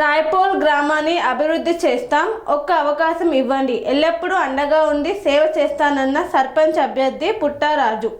రాయపోల్ గ్రామాన్ని అభివృద్ధి చేస్తాం. ఒక్క అవకాశం ఇవ్వండి. ఎల్లప్పుడూ అండగా ఉండి సేవ చేస్తానన్న సర్పంచ్ అభ్యర్థి పుట్టారాజు.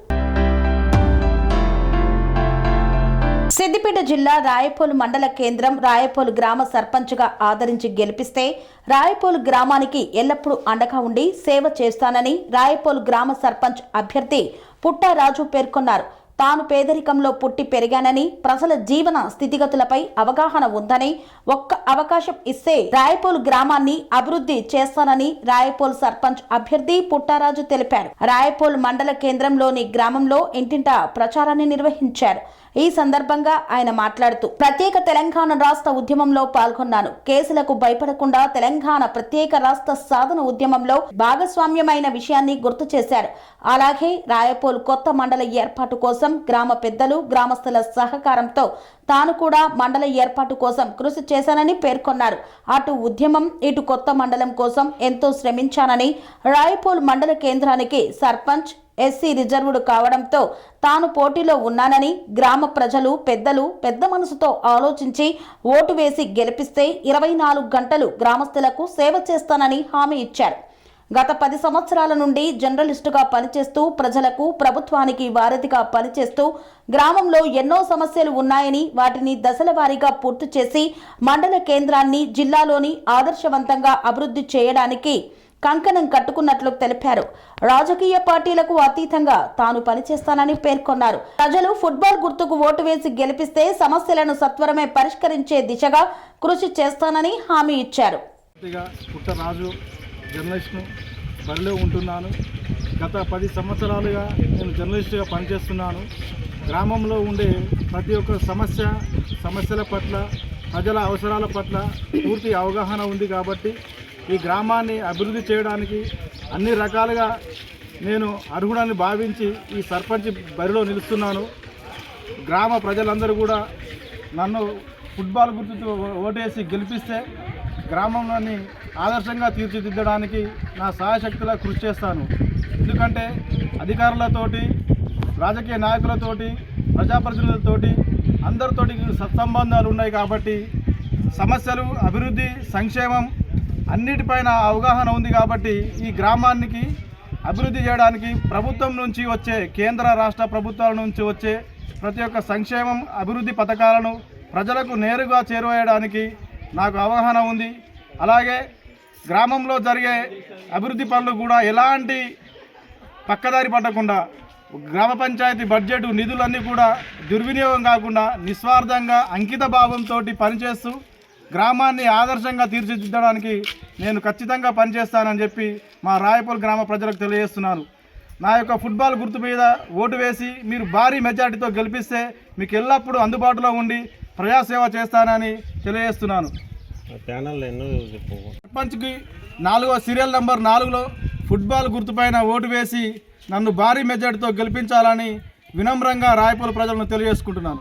సిద్దిపేట జిల్లా రాయపోలు మండల కేంద్రం రాయపోలు గ్రామ సర్పంచ్గా ఆదరించి గెలిపిస్తే రాయపోలు గ్రామానికి ఎల్లప్పుడూ అండగా ఉండి సేవ చేస్తానని రాయపోలు గ్రామ సర్పంచ్ అభ్యర్థి పుట్టారాజు పేర్కొన్నారు. తాను పేదరికంలో పుట్టి పెరిగానని ప్రజల జీవన స్థితిగతులపై అవగాహన ఉందని ఒక్క అవకాశం ఇస్తే రాయపోలు గ్రామాన్ని అభివృద్ధి చేస్తానని రాయపోల్ సర్పంచ్ అభ్యర్థి పుట్టారాజు తెలిపారు. రాయపోల్ మండల కేంద్రంలోని గ్రామంలో ఇంటింటా ప్రచారాన్ని నిర్వహించారు. ఈ సందర్భంగా ఆయన మాట్లాడుతూ ప్రత్యేక తెలంగాణ రాష్ట్ర ఉద్యమంలో పాల్గొన్నాను. కేసులకు భయపడకుండా తెలంగాణ ప్రత్యేక రాష్ట్ర సాధన ఉద్యమంలో భాగస్వామ్యమైన విషయాన్ని గుర్తు చేశారు. అలాగే రాయపోల్ కొత్త మండల ఏర్పాటు కోసం గ్రామ పెద్దలు గ్రామస్తుల సహకారంతో తాను కూడా మండల ఏర్పాటు కోసం కృషి చేశానని పేర్కొన్నారు. అటు ఉద్యమం ఇటు కొత్త మండలం కోసం ఎంతో శ్రమించానని రాయపోల్ మండల కేంద్రానికి సర్పంచ్ ఎస్సీ రిజర్వుడు కావడంతో తాను పోటీలో ఉన్నానని గ్రామ ప్రజలు పెద్దలు పెద్ద మనసుతో ఆలోచించి ఓటు వేసి గెలిపిస్తే ఇరవై నాలుగు గంటలు గ్రామస్తులకు సేవ చేస్తానని హామీ ఇచ్చారు. గత పది సంవత్సరాల నుండి జర్నలిస్టుగా పనిచేస్తూ ప్రజలకు ప్రభుత్వానికి వారధిగా పనిచేస్తూ గ్రామంలో ఎన్నో సమస్యలు ఉన్నాయని వాటిని దశల వారీగా పూర్తి చేసి మండల కేంద్రాన్ని జిల్లాలోని ఆదర్శవంతంగా అభివృద్ధి చేయడానికి కంకణం కట్టుకున్నట్లు తెలిపారు. రాజకీయ పార్టీలకు అతీతంగా తాను పనిచేస్తానని పేర్కొన్నారు. ప్రజలు ఫుట్బాల్ గుర్తుకు ఓటు వేసి గెలిపిస్తే సమస్యలను సత్వరమే పరిష్కరించే దిశగా కృషి చేస్తానని హామీ ఇచ్చారు. బరిలో ఉంటున్నాను. గత పది సంవత్సరాలుగా నేను జర్నలిస్టుగా పనిచేస్తున్నాను. గ్రామంలో ఉండే ప్రతి ఒక్క సమస్య సమస్యల పట్ల ప్రజల అవసరాల పట్ల పూర్తి అవగాహన ఉంది కాబట్టి ఈ గ్రామాన్ని అభివృద్ధి చేయడానికి అన్ని రకాలుగా నేను అర్హుడని భావించి ఈ సర్పంచ్ బరిలో నిలుస్తున్నాను. గ్రామ ప్రజలందరూ కూడా నన్ను ఫుట్బాల్ గుర్తుతో ఓటేసి గెలిపిస్తే గ్రామంలోని ఆదర్శంగా తీర్చిదిద్దడానికి నా సహాయశక్తిలా కృషి చేస్తాను. ఎందుకంటే అధికారులతోటి రాజకీయ నాయకులతోటి ప్రజాప్రతినిధులతోటి అందరితోటి సత్సంబంధాలు ఉన్నాయి కాబట్టి సమస్యలు అభివృద్ధి సంక్షేమం అన్నిటిపైన అవగాహన ఉంది కాబట్టి ఈ గ్రామానికి అభివృద్ధి చేయడానికి ప్రభుత్వం నుంచి వచ్చే కేంద్ర రాష్ట్ర ప్రభుత్వాల నుంచి వచ్చే ప్రతి ఒక్క సంక్షేమం అభివృద్ధి పథకాలను ప్రజలకు నేరుగా చేరువేయడానికి నాకు అవగాహన ఉంది. అలాగే గ్రామంలో జరిగే అభివృద్ధి పనులు కూడా ఎలాంటి పక్కదారి పట్టకుండా గ్రామ పంచాయతీ బడ్జెట్ నిధులన్నీ కూడా దుర్వినియోగం కాకుండా నిస్వార్థంగా అంకిత భావంతో పనిచేస్తూ గ్రామాన్ని ఆదర్శంగా తీర్చిదిద్దడానికి నేను ఖచ్చితంగా పనిచేస్తానని చెప్పి మా రాయపూర్ గ్రామ ప్రజలకు తెలియజేస్తున్నాను. నా యొక్క ఫుట్బాల్ గుర్తు మీద ఓటు వేసి మీరు భారీ మెజార్టీతో గెలిపిస్తే మీకు ఎల్లప్పుడూ అందుబాటులో ఉండి ప్రజాసేవ చేస్తానని తెలియజేస్తున్నాను. సర్పంచ్కి నాలుగో సీరియల్ నంబర్ నాలుగులో ఫుట్బాల్ గుర్తుపైన ఓటు వేసి నన్ను భారీ మెజార్టీతో గెలిపించాలని వినమ్రంగా రాయపూర్ ప్రజలను తెలియజేసుకుంటున్నాను.